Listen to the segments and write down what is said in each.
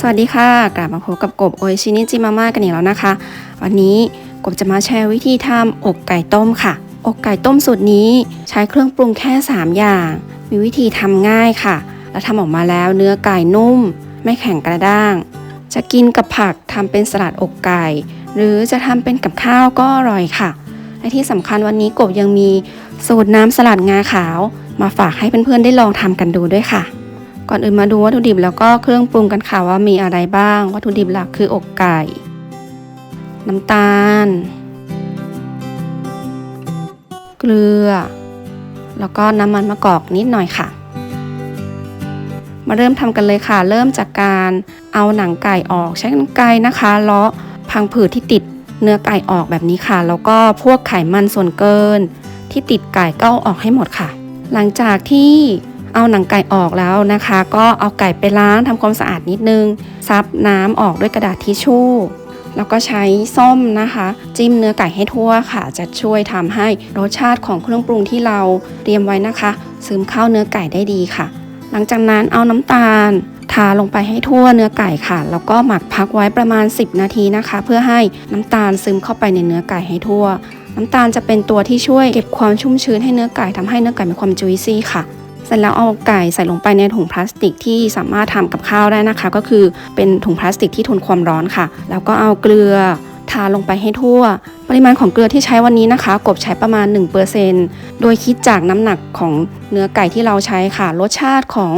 สวัสดีค่ะ กลับมาพบกับกบโอชินิจิมาม่ากันอีกแล้วนะคะ วันนี้กบจะมาแชร์วิธีทำอกไก่ต้มค่ะ อกไก่ต้มสูตรนี้ใช้เครื่องปรุงแค่ 3 อย่าง มีวิธีทำง่ายค่ะ และทำออกมาแล้วเนื้อไก่นุ่ม ไม่แข็งกระด้าง จะกินกับผักทำเป็นสลัดอกไก่ หรือจะทำเป็นกับข้าวก็อร่อยค่ะ และที่สำคัญวันนี้กบยังมีสูตรน้ำสลัดงาขาว มาฝากให้เพื่อนๆได้ลองทำกันดูด้วยค่ะ ก่อนอื่นมาดูวัตถุดิบแล้วก็เครื่องปรุงกันค่ะว่ามีอะไรบ้าง วัตถุดิบหลักคืออกไก่ น้ำตาล เกลือ แล้วก็น้ำมันมะกอกนิดหน่อยค่ะ มาเริ่มทำกันเลยค่ะ เริ่มจากการเอาหนังไก่ออกใช้กรรไกรนะคะเลาะพังผืดที่ติดเนื้อไก่ออกแบบนี้ค่ะ แล้วก็พวกไขมันส่วนเกิน ที่ติดไก่ก็เอาออกให้หมดค่ะ หลังจากที่ เอาหนังไก่ออกแล้วนะคะ ก็เอาไก่ไปล้างทำความสะอาดนิดนึง ซับน้ำออกด้วยกระดาษทิชชู่แล้วก็ใช้ส้มนะคะ จิ้มเนื้อไก่ให้ทั่วค่ะ จะช่วยทำให้รสชาติของเครื่องปรุงที่เราเตรียมไว้นะคะ ซึมเข้าเนื้อไก่ได้ดีค่ะ หลังจากนั้นเอาน้ำตาล ทาลงไปให้ทั่วเนื้อไก่ค่ะ แล้วก็หมักพักไว้ประมาณ 10 นาทีนะคะ เพื่อให้น้ำตาลซึมเข้าไปในเนื้อไก่ให้ทั่ว น้ำตาลจะเป็นตัวที่ช่วยเก็บความชุ่มชื้นให้เนื้อไก่ทำให้เนื้อไก่มีความจุยซี่ค่ะ เสร็จแล้วเอาไก่ใส่ลงไปในถุงพลาสติกที่สามารถทำกับข้าวได้นะคะ ก็คือเป็นถุงพลาสติกที่ทนความร้อนค่ะ แล้วก็เอาเกลือทาลงไปให้ทั่ว ปริมาณของเกลือที่ใช้วันนี้นะคะ กบใช้ประมาณ 1%โดยคิดจากน้ำหนักของเนื้อไก่ที่เราใช้ค่ะ รสชาติของ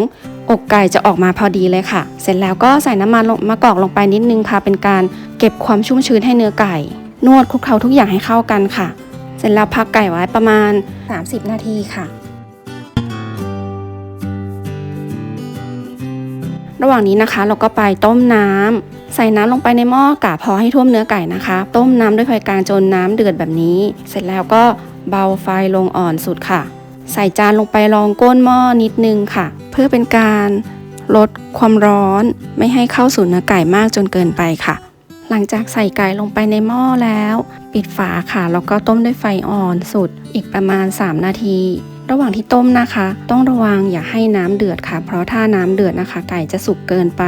อกไก่จะออกมาพอดีเลยค่ะ เสร็จแล้วก็ใส่น้ำมันลงมะกอกลงไปนิดนึงค่ะ เป็นการเก็บความชุ่มชื้นให้เนื้อไก่ นวดคลุกเคล้าทุกอย่างให้เข้ากันค่ะ เสร็จแล้วพักไก่ไว้ประมาณ 30 นาทีค่ะ ระหว่างนี้นะคะ เราก็ไปต้มน้ำใส่น้ำลงไปในหม้อกะพอให้ท่วมเนื้อไก่นะคะ ต้มน้ำด้วยไฟกลางจนน้ำเดือดแบบนี้ เสร็จแล้วก็เบาไฟลงอ่อนสุดค่ะ ใส่จานลงไปรองก้นหม้อนิดนึงค่ะ เพื่อเป็นการลดความร้อนไม่ให้เข้าสู่เนื้อไก่มากจนเกินไปค่ะ หลังจากใส่ไก่ลงไปในหม้อแล้ว ปิดฝาค่ะแล้วก็ต้มด้วยไฟอ่อนสุดอีกประมาณ 3 นาที ระหว่างที่ต้มนะคะ ต้องระวังอย่าให้น้ำเดือดค่ะ เพราะถ้าน้ำเดือดนะคะ ไก่จะสุกเกินไป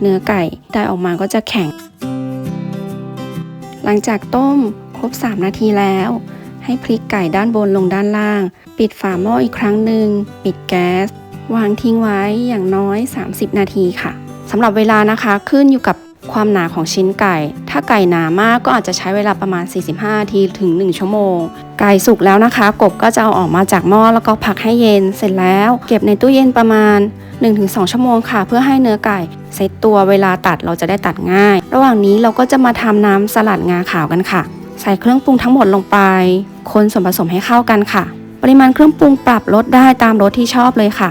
เนื้อไก่ได้ออกมาก็จะแข็ง หลังจากต้มครบ 3 นาทีแล้ว ให้พลิกไก่ด้านบนลงด้านล่าง ปิดฝาหม้ออีกครั้งหนึ่งปิดแก๊สวางทิ้งไว้อย่างน้อย 30 นาทีค่ะสำหรับเวลานะคะขึ้นอยู่กับ ความหนาของชิ้นไก่ ถ้าไก่หนามากก็อาจจะใช้เวลาประมาณ 45นาทีถึง 1 ชั่วโมง ไก่สุกแล้วนะคะ กบก็จะเอาออกมาจากหม้อแล้วก็พักให้เย็น เสร็จแล้ว เก็บในตู้เย็นประมาณ 1-2 ชั่วโมงค่ะ เพื่อให้เนื้อไก่เซตตัวเวลาตัดเราจะได้ตัดง่าย ระหว่างนี้เราก็จะมาทำน้ำสลัดงาขาวกันค่ะ ใส่เครื่องปรุงทั้งหมดลงไป คนส่วนผสมให้เข้ากันค่ะ ปริมาณเครื่องปรุงปรับลดได้ตามรสที่ชอบเลยค่ะ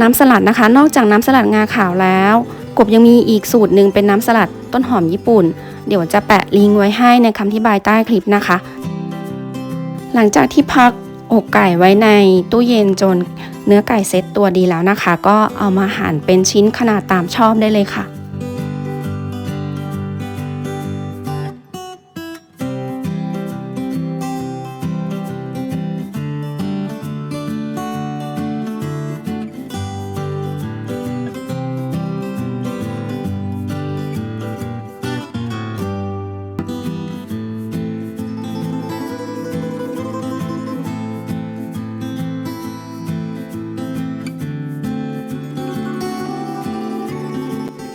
น้ำสลัดนะคะ นอกจากน้ำสลัดงาขาวแล้ว กบยังมีอีกสูตรหนึ่งเป็นน้ำสลัดต้นหอมญี่ปุ่น เดี๋ยวจะแปะลิงก์ไว้ให้ในคำที่บายใต้คลิปนะคะ หลังจากที่พักอกไก่ไว้ในตู้เย็นจนเนื้อไก่เซ็ตตัวดีแล้วนะคะ ก็เอามาหั่นเป็นชิ้นขนาดตามชอบได้เลยค่ะ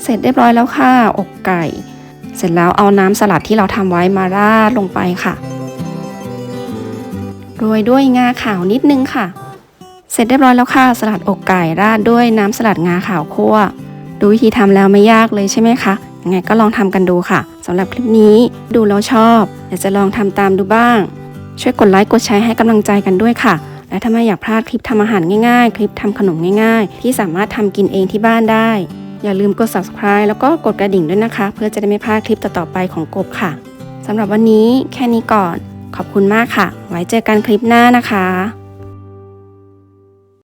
เสร็จเรียบร้อยแล้วค่ะ อกไก่ เสร็จแล้วเอาน้ำสลัดที่เราทำไว้มาราดลงไปค่ะ โรยด้วยงาขาวนิดนึงค่ะ เสร็จเรียบร้อยแล้วค่ะ สลัดอกไก่ราดด้วยน้ำสลัดงาขาวคั่ว ดูวิธีทำแล้วไม่ยากเลยใช่ไหมคะยังไงก็ลองทำกันดูค่ะสำหรับคลิปนี้ดูแล้วชอบอยากจะลองทำตามดูบ้าง ช่วยกดไลค์กดแชร์ให้กำลังใจกันด้วยค่ะ และถ้าไม่อยากพลาดคลิปทำอาหารง่ายๆ คลิปทำขนมง่ายๆ ที่สามารถทำกินเองที่บ้านได้ อย่าลืมกด subscribe แล้วก็กดกระดิ่งด้วยนะคะ เพื่อจะได้ไม่พลาดคลิปต่อๆไปของกบค่ะสำหรับวันนี้แค่นี้ก่อน ขอบคุณมากค่ะ ไว้เจอกันคลิปหน้านะคะ